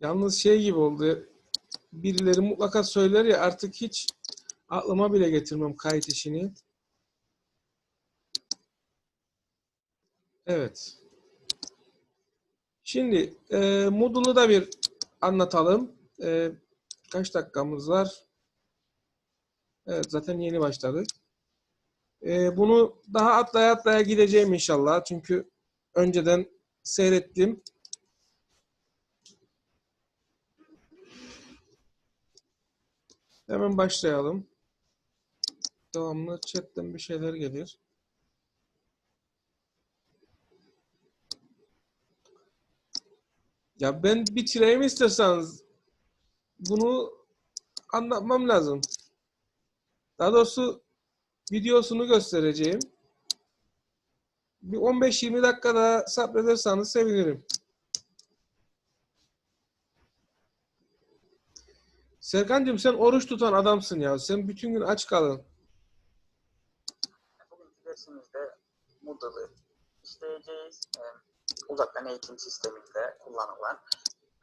Yalnız şey gibi oldu. Birileri mutlaka söyler ya artık hiç aklıma bile getirmem kayıt işini. Evet. Şimdi e, Moodle'u da bir anlatalım. E, kaç dakikamız var? Evet zaten yeni başladık. E, bunu daha atlaya atlaya gideceğim inşallah. Çünkü önceden seyrettim. Hemen başlayalım. Devamlı chatten bir şeyler gelir. Ya ben bitireyim isterseniz. Bunu anlatmam lazım. Daha doğrusu videosunu göstereceğim. Bir 15-20 dakika daha sabrederseniz sevinirim. Serkan'cığım sen oruç tutan adamsın ya. Sen bütün gün aç kalın. Bugünkü dersimizde Moodle'ı işleyeceğiz. Ee, uzaktan eğitim sisteminde kullanılan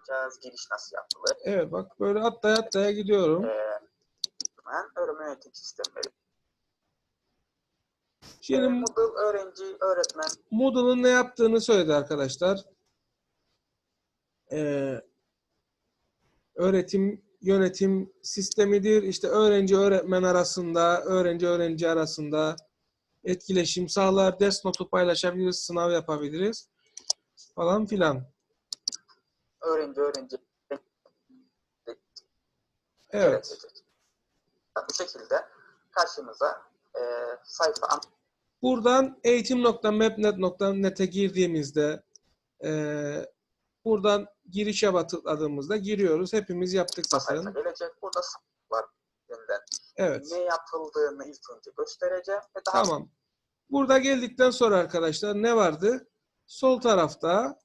cihaz giriş nasıl yapılır? Evet bak böyle atlaya atlaya gidiyorum. Ee, hemen öğrenme yönetim sistemleri. Ee, Şimdi Moodle öğrenci, öğretmen Moodle'ın ne yaptığını söyledi arkadaşlar. Ee, öğretim yönetim sistemidir. İşte öğrenci öğretmen arasında, öğrenci öğrenci arasında etkileşim sağlar. Ders notu paylaşabiliriz, sınav yapabiliriz falan filan. öğrenci öğrenci Evet. Bu şekilde karşımıza e, sayfa Buradan eğitim.mapnet.net'e girdiğimizde eee, buradan girişe tıkladığımızda giriyoruz. Hepimiz yaptık zaten. gelecek. Burada var Evet. ne yapıldığını ilk önce göstereceğim ve daha Tamam. Burada geldikten sonra arkadaşlar ne vardı? Sol tarafta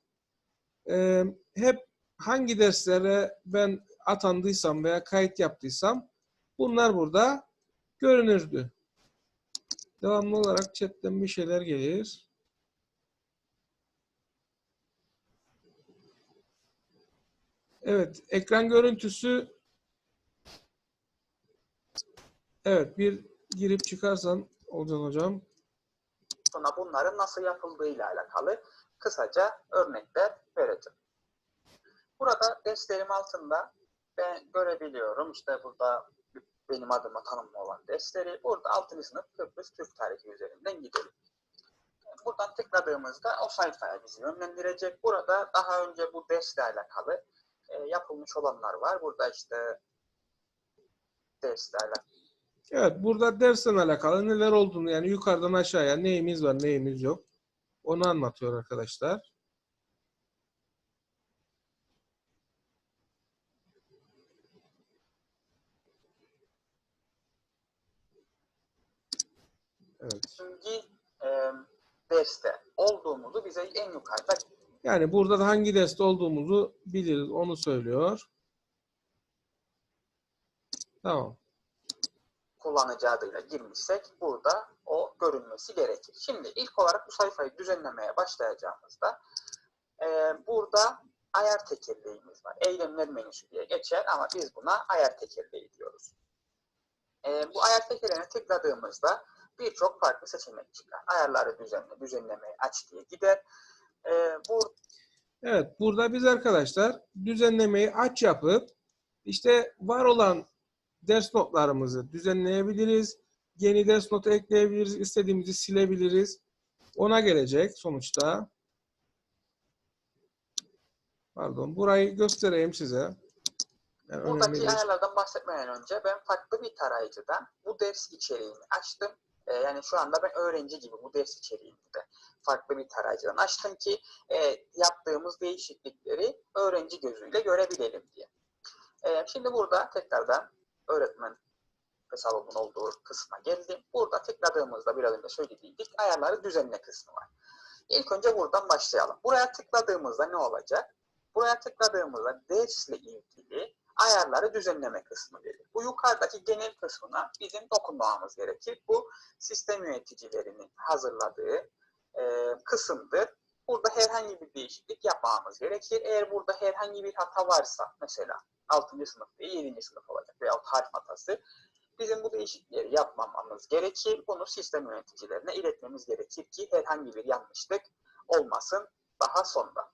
e, hep hangi derslere ben atandıysam veya kayıt yaptıysam bunlar burada görünürdü. Devamlı olarak chatten bir şeyler gelir. Evet, ekran görüntüsü Evet, bir girip çıkarsan Olcan hocam. sonra bunların nasıl yapıldığıyla alakalı kısaca örnekler vereceğim. Burada derslerim altında ben görebiliyorum. İşte burada benim adıma tanımlı olan dersleri. Burada 6. sınıf Kıbrıs Türk tarihi üzerinden gidelim. Buradan tıkladığımızda o sayfaya bizi yönlendirecek. Burada daha önce bu dersle alakalı e, yapılmış olanlar var. Burada işte dersle alakalı Evet, burada dersten alakalı neler olduğunu yani yukarıdan aşağıya neyimiz var, neyimiz yok. Onu anlatıyor arkadaşlar. Evet. hangi e, derste olduğumuzu bize en yukarıda Yani burada da hangi derste olduğumuzu biliriz, onu söylüyor. Tamam. kullanıcı adıyla girmişsek burada o görünmesi gerekir. Şimdi ilk olarak bu sayfayı düzenlemeye başlayacağımızda e, burada ayar tekerleğimiz var. Eylemler menüsü diye geçer ama biz buna ayar tekerleği diyoruz. E, bu ayar tekerleğine tıkladığımızda birçok farklı seçenek çıkar. Ayarları düzenle, düzenlemeyi aç diye gider. E, bu Evet, burada biz arkadaşlar düzenlemeyi aç yapıp işte var olan ders notlarımızı düzenleyebiliriz. Yeni ders notu ekleyebiliriz, istediğimizi silebiliriz. Ona gelecek sonuçta. Pardon, burayı göstereyim size. Yani Buradaki ayarlardan bahsetmeden önce ben farklı bir tarayıcıdan bu ders içeriğini açtım. Ee, yani şu anda ben öğrenci gibi bu ders içeriğini de farklı bir tarayıcıdan açtım ki e, yaptığımız değişiklikleri öğrenci gözüyle görebilelim diye. Ee, şimdi burada tekrardan öğretmen hesabımın olduğu kısma geldim. Burada tıkladığımızda biraz önce söylediğimdik ayarları düzenle kısmı var. İlk önce buradan başlayalım. Buraya tıkladığımızda ne olacak? Buraya tıkladığımızda dersle ilgili ayarları düzenleme kısmı gelir. Bu yukarıdaki genel kısmına bizim dokunmamız gerekir. Bu sistem yöneticilerinin hazırladığı e, kısımdır. burada herhangi bir değişiklik yapmamamız gerekir. Eğer burada herhangi bir hata varsa mesela 6. sınıf değil 7. sınıf olacak veya harf hatası bizim bu değişiklikleri yapmamamız gerekir. Bunu sistem yöneticilerine iletmemiz gerekir ki herhangi bir yanlışlık olmasın daha sonra.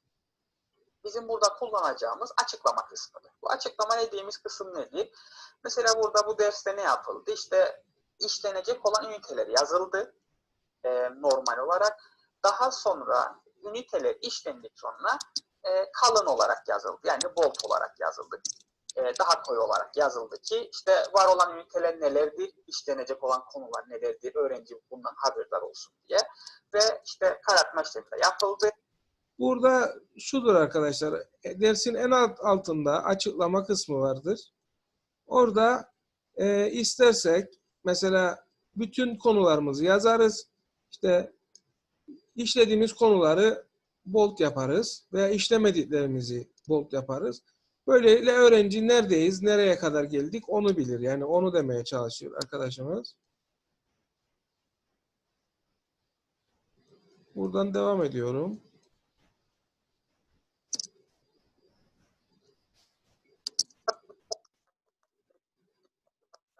Bizim burada kullanacağımız açıklama kısmıdır. Bu açıklama dediğimiz kısım nedir? Mesela burada bu derste ne yapıldı? İşte işlenecek olan üniteler yazıldı e, normal olarak. Daha sonra üniteler işlendik sonra e, kalın olarak yazıldı. Yani bold olarak yazıldı. E, daha koyu olarak yazıldı ki işte var olan üniteler nelerdir, işlenecek olan konular nelerdir, öğrenci bundan haberdar olsun diye. Ve işte karartma işlemi de yapıldı. Burada şudur arkadaşlar. e, Dersin en alt altında açıklama kısmı vardır. Orada e, istersek mesela bütün konularımızı yazarız. İşte işlediğimiz konuları bold yaparız veya işlemediklerimizi bold yaparız. Böylelikle öğrenci neredeyiz, nereye kadar geldik onu bilir. Yani onu demeye çalışıyor arkadaşımız. Buradan devam ediyorum.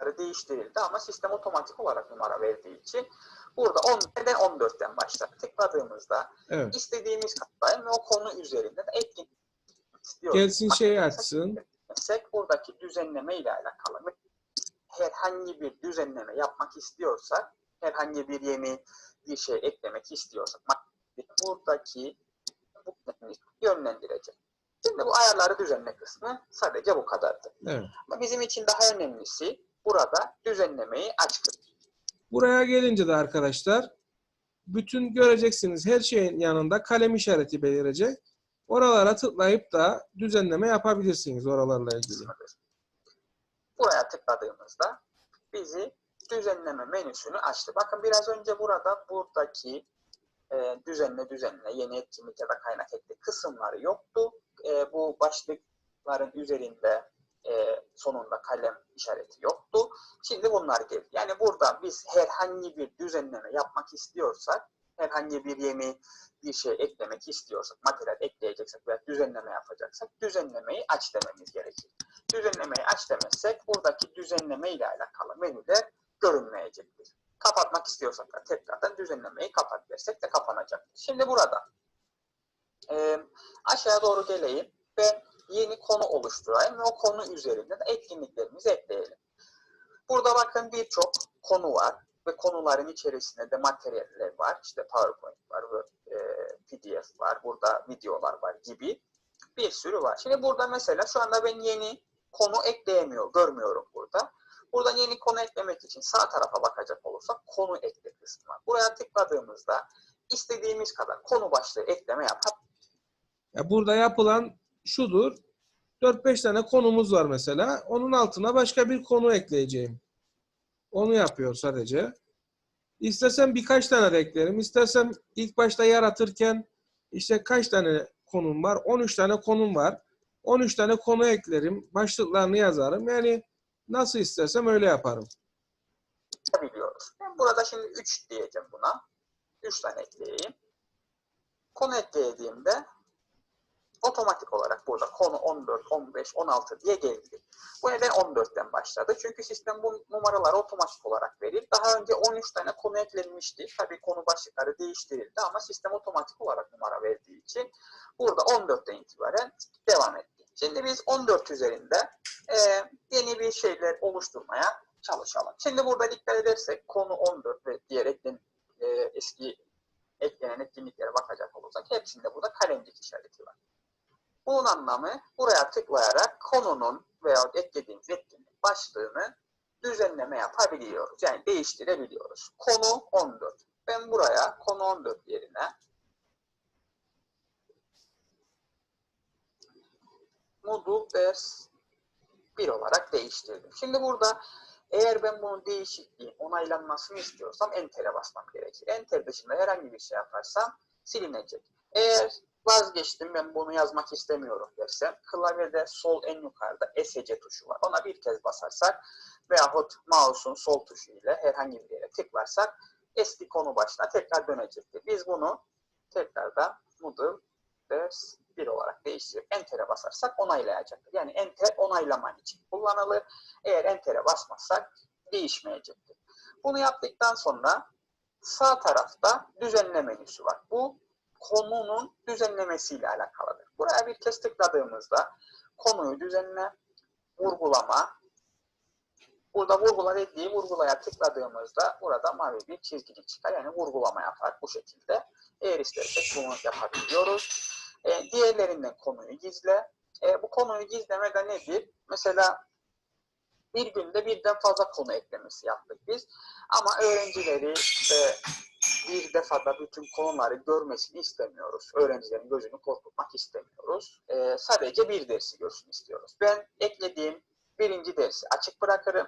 Numaraları değiştirildi ama sistem otomatik olarak numara verdiği için burada 10 neden 14'ten başlar. Tıkladığımızda Evet. istediğimiz kadar ve o konu üzerinde de etkin. Gelsin şeyi açsın. Mesela buradaki düzenleme ile alakalı herhangi bir düzenleme yapmak istiyorsak, herhangi bir yeni bir şey eklemek istiyorsak buradaki bu yönlendirecek. Şimdi bu ayarları düzenle kısmı sadece bu kadardı. Evet. Ama bizim için daha önemlisi burada düzenlemeyi açtık. Buraya gelince de arkadaşlar bütün göreceksiniz her şeyin yanında kalem işareti belirecek. Oralara tıklayıp da düzenleme yapabilirsiniz oralarla ilgili. Buraya tıkladığımızda bizi düzenleme menüsünü açtı. Bakın biraz önce burada buradaki e, düzenle düzenle yeni etkinlik ya da kaynak ekle kısımları yoktu. E, bu başlıkların üzerinde e, sonunda kalem işareti yoktu. Şimdi bunlar geldi. Yani burada biz herhangi bir düzenleme yapmak istiyorsak, herhangi bir yeni bir şey eklemek istiyorsak, materyal ekleyeceksek veya düzenleme yapacaksak düzenlemeyi aç dememiz gerekir. Düzenlemeyi aç demezsek buradaki düzenleme ile alakalı menüler görünmeyecektir. Kapatmak istiyorsak da tekrardan düzenlemeyi kapat dersek de kapanacaktır. Şimdi burada e, aşağı doğru geleyim ve yeni konu oluşturayım ve o konu üzerinde de etkinliklerimizi ekleyelim. Burada bakın birçok konu var ve konuların içerisinde de materyaller var. İşte PowerPoint var, e, PDF var, burada videolar var gibi bir sürü var. Şimdi burada mesela şu anda ben yeni konu ekleyemiyor, görmüyorum burada. Buradan yeni konu eklemek için sağ tarafa bakacak olursak konu ekle kısmı var. Buraya tıkladığımızda istediğimiz kadar konu başlığı ekleme yapıp Ya burada yapılan şudur. 4-5 tane konumuz var mesela. Onun altına başka bir konu ekleyeceğim. Onu yapıyor sadece. İstesem birkaç tane de eklerim. İstersem ilk başta yaratırken işte kaç tane konum var? 13 tane konum var. 13 tane konu eklerim. Başlıklarını yazarım. Yani nasıl istersem öyle yaparım. biliyoruz. Ben burada şimdi 3 diyeceğim buna. 3 tane ekleyeyim. Konu eklediğimde otomatik olarak burada konu 14, 15, 16 diye geldi. Bu neden 14'ten başladı? Çünkü sistem bu numaraları otomatik olarak verir. Daha önce 13 tane konu eklenmişti. Tabii konu başlıkları değiştirildi ama sistem otomatik olarak numara verdiği için burada 14'ten itibaren devam etti. Şimdi biz 14 üzerinde e, yeni bir şeyler oluşturmaya çalışalım. Şimdi burada dikkat edersek konu 14 ve diğer eklen, e, eski eklenen etkinliklere bakacak olursak hepsinde burada kalemcik işareti var. Bunun anlamı buraya tıklayarak konunun veya eklediğimiz etkinlik başlığını düzenleme yapabiliyoruz. Yani değiştirebiliyoruz. Konu 14. Ben buraya konu 14 yerine Moodle ders 1 olarak değiştirdim. Şimdi burada eğer ben bunun değişikliği onaylanmasını istiyorsam Enter'e basmam gerekir. Enter dışında herhangi bir şey yaparsam silinecek. Eğer vazgeçtim ben bunu yazmak istemiyorum dersem klavyede sol en yukarıda ESC tuşu var. Ona bir kez basarsak veyahut mouse'un sol tuşu ile herhangi bir yere tıklarsak eski konu başına tekrar dönecektir. Biz bunu tekrardan Moodle ders 1 olarak değiştirip Enter'e basarsak onaylayacaktır. Yani Enter onaylaman için kullanılır. Eğer Enter'e basmazsak değişmeyecektir. Bunu yaptıktan sonra sağ tarafta düzenle menüsü var. Bu konunun düzenlemesiyle alakalıdır. Buraya bir kez tıkladığımızda konuyu düzenle, vurgulama, burada vurgula dediği vurgulaya tıkladığımızda burada mavi bir çizgicik çıkar. Yani vurgulama yapar bu şekilde. Eğer istersek bunu yapabiliyoruz. E, diğerlerinden konuyu gizle. E, bu konuyu gizleme de nedir? Mesela bir günde birden fazla konu eklemesi yaptık biz. Ama öğrencileri işte bir defada bütün konuları görmesini istemiyoruz. Öğrencilerin gözünü korkutmak istemiyoruz. Ee, sadece bir dersi görsün istiyoruz. Ben eklediğim birinci dersi açık bırakırım.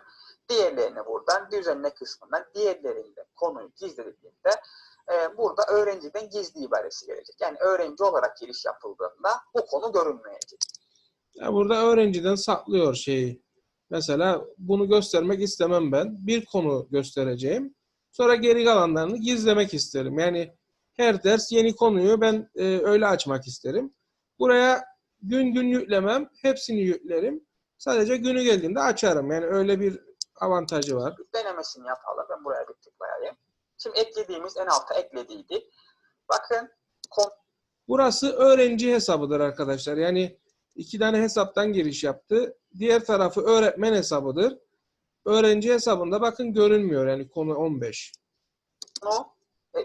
Diğerlerini buradan düzenle kısmından diğerlerinde konuyu gizlediğimde e, burada öğrenciden gizli ibaresi gelecek. Yani öğrenci olarak giriş yapıldığında bu konu görünmeyecek. Ya burada öğrenciden saklıyor şeyi. Mesela bunu göstermek istemem ben. Bir konu göstereceğim. Sonra geri kalanlarını gizlemek isterim. Yani her ders yeni konuyu ben e, öyle açmak isterim. Buraya gün gün yüklemem. Hepsini yüklerim. Sadece günü geldiğinde açarım. Yani öyle bir avantajı var. Denemesini yapalım. Ben buraya bir tıklayayım. Şimdi eklediğimiz en alta eklediydik. Bakın Burası öğrenci hesabıdır arkadaşlar. Yani iki tane hesaptan giriş yaptı. Diğer tarafı öğretmen hesabıdır. Öğrenci hesabında bakın görünmüyor. Yani konu 15. konu,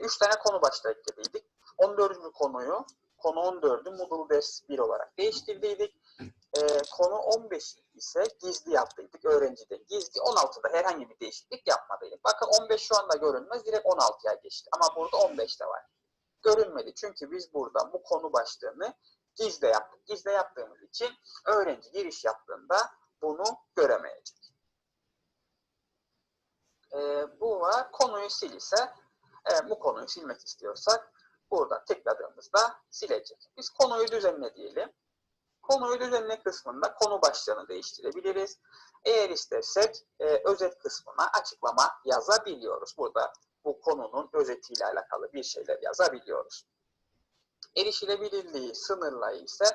3 tane konu başta eklediydik. 14. konuyu, konu 14'ü Moodle ders 1 olarak değiştirdiydik. E, konu 15 ise gizli yaptıydık öğrencide. Gizli 16'da herhangi bir değişiklik yapmadıydık. Bakın 15 şu anda görünmez, direkt 16'ya geçti. Ama burada 15'te var. Görünmedi çünkü biz burada bu konu başlığını gizle yaptık. Gizle yaptığımız için öğrenci giriş yaptığında bunu göremeyecek. E, bu var. Konuyu sil ise eğer bu konuyu silmek istiyorsak burada tıkladığımızda silecek. Biz konuyu düzenle diyelim. Konuyu düzenle kısmında konu başlığını değiştirebiliriz. Eğer istersek e, özet kısmına açıklama yazabiliyoruz. Burada bu konunun özetiyle alakalı bir şeyler yazabiliyoruz. Erişilebilirliği sınırlayı ise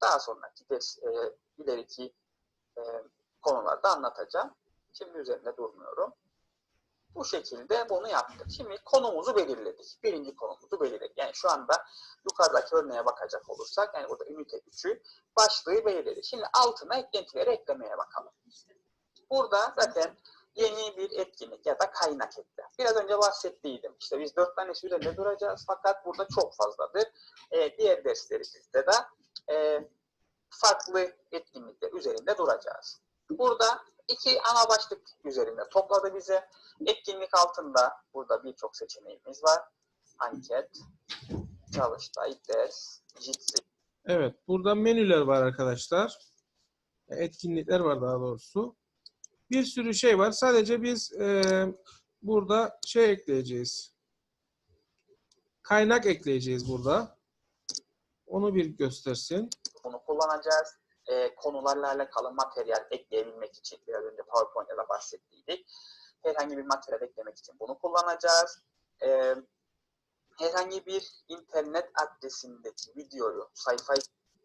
daha sonraki ders, e, ileriki e, konularda anlatacağım. Şimdi üzerinde durmuyorum. Bu şekilde bunu yaptık. Şimdi konumuzu belirledik. Birinci konumuzu belirledik. Yani şu anda yukarıdaki örneğe bakacak olursak, yani burada ünite 3'ü başlığı belirledik. Şimdi altına eklentileri eklemeye bakalım. Burada zaten yeni bir etkinlik ya da kaynak ekle. Biraz önce bahsettiydim. İşte biz dört tane üzerinde duracağız fakat burada çok fazladır. Ee, diğer derslerimizde de e, farklı etkinlikler üzerinde duracağız. Burada iki ana başlık üzerinde topladı bize. Etkinlik altında burada birçok seçeneğimiz var. Anket, çalıştay, ders, jitsi. Evet, burada menüler var arkadaşlar. Etkinlikler var daha doğrusu. Bir sürü şey var. Sadece biz e, burada şey ekleyeceğiz. Kaynak ekleyeceğiz burada. Onu bir göstersin. Bunu kullanacağız. Ee, konularla alakalı materyal ekleyebilmek için biraz önce PowerPoint'ta da bahsettiydik. Herhangi bir materyal eklemek için bunu kullanacağız. Ee, herhangi bir internet adresindeki videoyu, sayfayı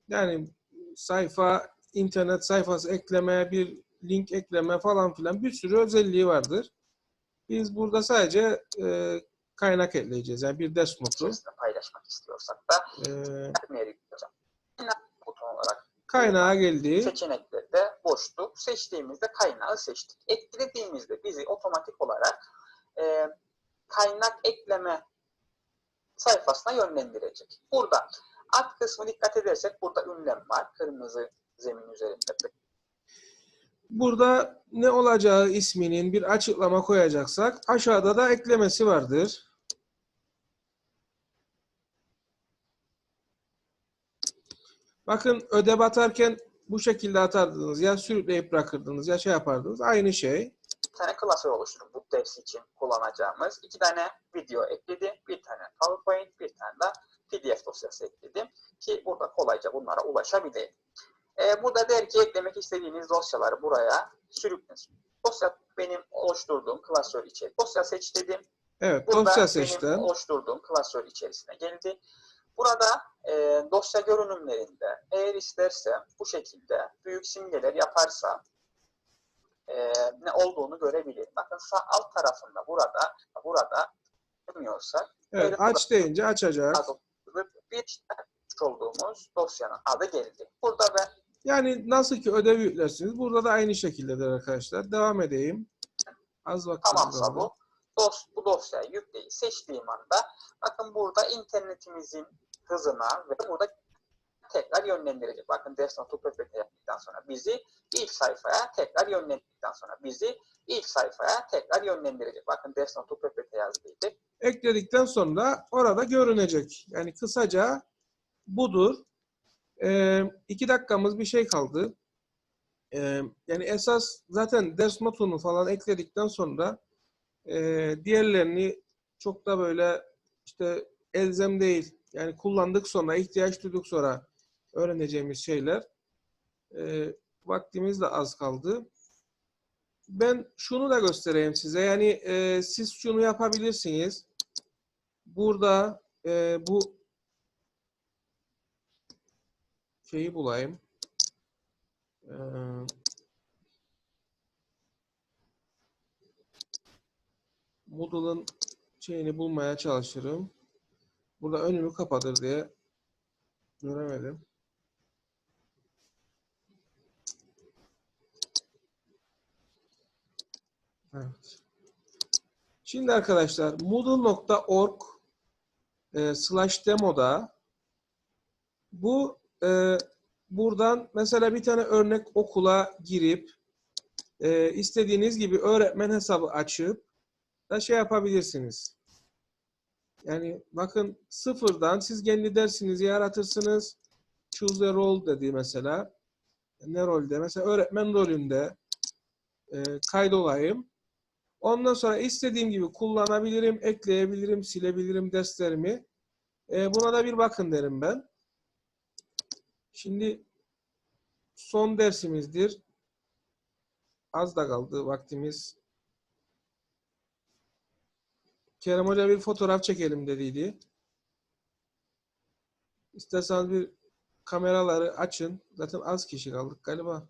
Yani sayfa, internet sayfası ekleme, bir link ekleme falan filan bir sürü özelliği vardır. Biz burada sadece e, kaynak ekleyeceğiz. Yani bir ders notu. içerisinde paylaşmak istiyorsak da E, nereye gideceğim? Buton olarak kaynağa geldi. seçeneklerde boştu. Seçtiğimizde kaynağı seçtik. Eklediğimizde bizi otomatik olarak e, kaynak ekleme sayfasına yönlendirecek. Burada alt kısmı dikkat edersek burada ünlem var. Kırmızı zemin üzerinde. Burada ne olacağı isminin bir açıklama koyacaksak aşağıda da eklemesi vardır. Bakın ödev atarken bu şekilde atardınız. Ya sürükleyip bırakırdınız ya şey yapardınız. Aynı şey. Bir tane klasör oluşturdum bu ders için kullanacağımız. iki tane video ekledim. Bir tane PowerPoint, bir tane de PDF dosyası ekledim. Ki burada kolayca bunlara ulaşabileyim. Ee, burada der ki eklemek istediğiniz dosyaları buraya sürükleyin. Dosya benim oluşturduğum klasör içeri. Dosya seç dedim. Evet Burada dosya benim seçtim. oluşturduğum klasör içerisine geldi. Burada e, dosya görünümlerinde eğer isterse bu şekilde büyük simgeler yaparsa e, ne olduğunu görebilir. Bakın sağ alt tarafında burada burada görmüyorsak Evet, aç deyince açacak. bir olduğumuz dosyanın adı geldi. Burada ben Yani nasıl ki ödev yüklersiniz. Burada da aynı şekildedir arkadaşlar. Devam edeyim. Az vaktimiz tamamsa bu dos, bu dosyayı yükleyi seçtiğim anda bakın burada internetimizin hızına ve burada tekrar yönlendirecek. Bakın desktop to PPT yaptıktan sonra bizi ilk sayfaya tekrar yönlendirdikten sonra bizi ilk sayfaya tekrar yönlendirecek. Bakın desktop to PPT yazdıydık. ekledikten sonra orada görünecek. Yani kısaca budur. Ee, iki dakikamız bir şey kaldı. Ee, yani esas zaten ders notunu falan ekledikten sonra e, diğerlerini çok da böyle işte elzem değil. Yani kullandık sonra, ihtiyaç duyduk sonra öğreneceğimiz şeyler. Ee, vaktimiz de az kaldı. Ben şunu da göstereyim size. Yani e, siz şunu yapabilirsiniz. Burada e, bu şeyi bulayım. Ee, Moodle'ın şeyini bulmaya çalışırım. Burada önümü kapatır diye göremedim. Evet. Şimdi arkadaşlar moodle.org e, slash demoda bu e, buradan mesela bir tane örnek okula girip e, istediğiniz gibi öğretmen hesabı açıp da şey yapabilirsiniz. Yani bakın sıfırdan siz kendi dersinizi yaratırsınız. Choose a role dedi mesela. Ne rolde? Mesela öğretmen rolünde e, kaydolayım. Ondan sonra istediğim gibi kullanabilirim, ekleyebilirim, silebilirim derslerimi. E, buna da bir bakın derim ben. Şimdi son dersimizdir. Az da kaldı vaktimiz. Kerem Hoca bir fotoğraf çekelim dediydi. İsterseniz bir kameraları açın. Zaten az kişi kaldık galiba.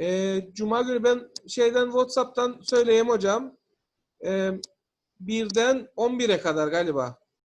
Ee, Cuma günü ben şeyden WhatsApp'tan söyleyeyim hocam. Ee, birden 11'e kadar galiba.